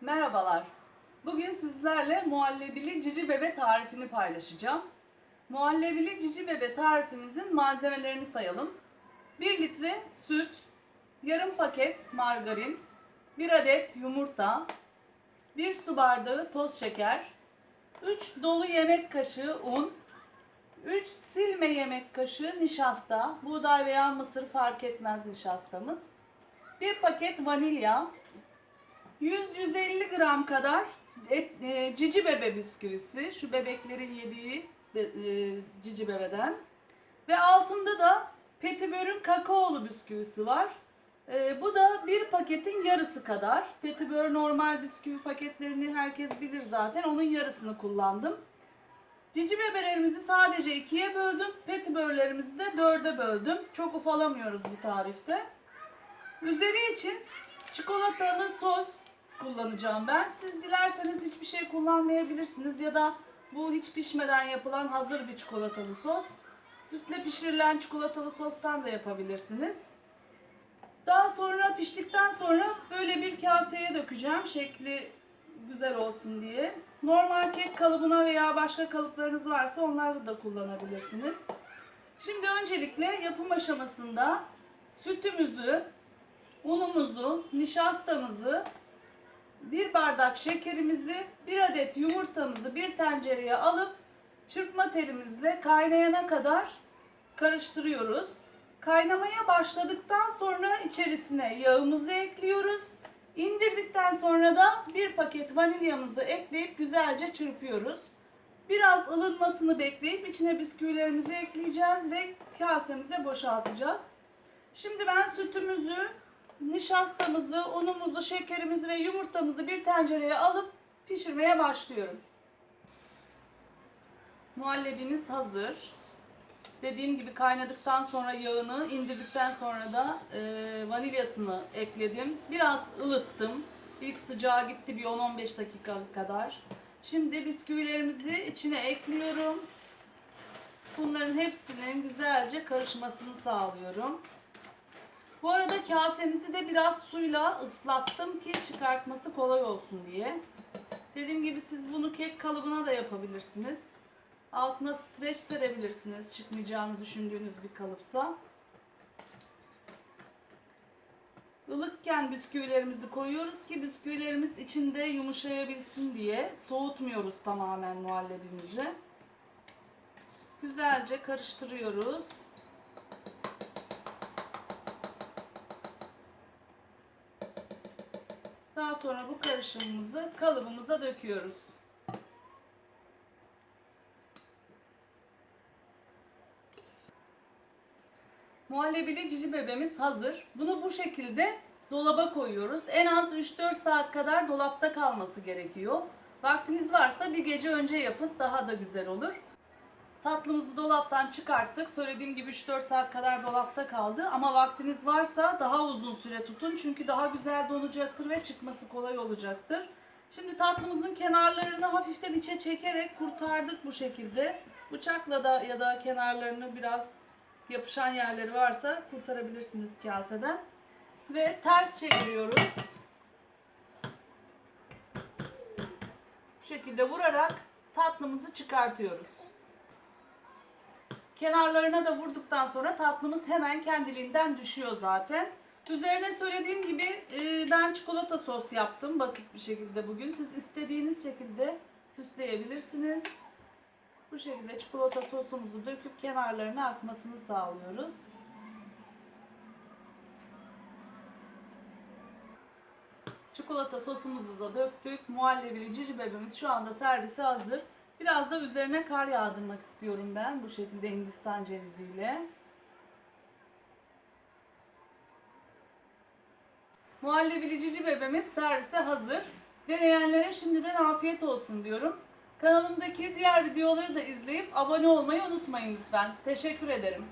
Merhabalar. Bugün sizlerle muhallebili cici bebe tarifini paylaşacağım. Muhallebili cici bebe tarifimizin malzemelerini sayalım. 1 litre süt, yarım paket margarin, 1 adet yumurta, 1 su bardağı toz şeker, 3 dolu yemek kaşığı un, 3 silme yemek kaşığı nişasta, buğday veya mısır fark etmez nişastamız, 1 paket vanilya, 100-150 gram kadar et, e, cici bebe bisküvisi. Şu bebeklerin yediği be- e, cici bebeden. Ve altında da Petibör'ün kakaolu bisküvisi var. E, bu da bir paketin yarısı kadar. Petibör normal bisküvi paketlerini herkes bilir zaten. Onun yarısını kullandım. Cici bebelerimizi sadece ikiye böldüm. Petibörlerimizi de dörde böldüm. Çok ufalamıyoruz bu tarifte. Üzeri için çikolatalı sos kullanacağım ben. Siz dilerseniz hiçbir şey kullanmayabilirsiniz ya da bu hiç pişmeden yapılan hazır bir çikolatalı sos. Sütle pişirilen çikolatalı sostan da yapabilirsiniz. Daha sonra piştikten sonra böyle bir kaseye dökeceğim şekli güzel olsun diye. Normal kek kalıbına veya başka kalıplarınız varsa onları da kullanabilirsiniz. Şimdi öncelikle yapım aşamasında sütümüzü, unumuzu, nişastamızı, bir bardak şekerimizi, bir adet yumurtamızı bir tencereye alıp çırpma telimizle kaynayana kadar karıştırıyoruz. Kaynamaya başladıktan sonra içerisine yağımızı ekliyoruz. İndirdikten sonra da bir paket vanilyamızı ekleyip güzelce çırpıyoruz. Biraz ılınmasını bekleyip içine bisküvilerimizi ekleyeceğiz ve kasemize boşaltacağız. Şimdi ben sütümüzü, nişastamızı, unumuzu, şekerimizi ve yumurtamızı bir tencereye alıp pişirmeye başlıyorum. Muhallebimiz hazır. Dediğim gibi kaynadıktan sonra yağını, indirdikten sonra da e, vanilyasını ekledim. Biraz ılıttım. İlk sıcağı gitti bir 10-15 dakika kadar. Şimdi bisküvilerimizi içine ekliyorum. Bunların hepsinin güzelce karışmasını sağlıyorum. Bu arada kasemizi de biraz suyla ıslattım ki çıkartması kolay olsun diye. Dediğim gibi siz bunu kek kalıbına da yapabilirsiniz. Altına streç serebilirsiniz çıkmayacağını düşündüğünüz bir kalıpsa. Ilıkken bisküvilerimizi koyuyoruz ki bisküvilerimiz içinde yumuşayabilsin diye. Soğutmuyoruz tamamen muhallebimizi. Güzelce karıştırıyoruz. Daha sonra bu karışımımızı kalıbımıza döküyoruz. Muhallebili cici bebemiz hazır. Bunu bu şekilde dolaba koyuyoruz. En az 3-4 saat kadar dolapta kalması gerekiyor. Vaktiniz varsa bir gece önce yapın daha da güzel olur. Tatlımızı dolaptan çıkarttık. Söylediğim gibi 3-4 saat kadar dolapta kaldı. Ama vaktiniz varsa daha uzun süre tutun. Çünkü daha güzel donacaktır ve çıkması kolay olacaktır. Şimdi tatlımızın kenarlarını hafiften içe çekerek kurtardık bu şekilde. Bıçakla da ya da kenarlarını biraz yapışan yerleri varsa kurtarabilirsiniz kaseden. Ve ters çeviriyoruz. Bu şekilde vurarak tatlımızı çıkartıyoruz. Kenarlarına da vurduktan sonra tatlımız hemen kendiliğinden düşüyor zaten. Üzerine söylediğim gibi e, ben çikolata sos yaptım basit bir şekilde bugün. Siz istediğiniz şekilde süsleyebilirsiniz. Bu şekilde çikolata sosumuzu döküp kenarlarına akmasını sağlıyoruz. Çikolata sosumuzu da döktük. Muhallebili cici bebemiz şu anda servise hazır. Biraz da üzerine kar yağdırmak istiyorum ben bu şekilde Hindistan ceviziyle. Muhallebili cici bebemiz servise hazır. Deneyenlere şimdiden afiyet olsun diyorum. Kanalımdaki diğer videoları da izleyip abone olmayı unutmayın lütfen. Teşekkür ederim.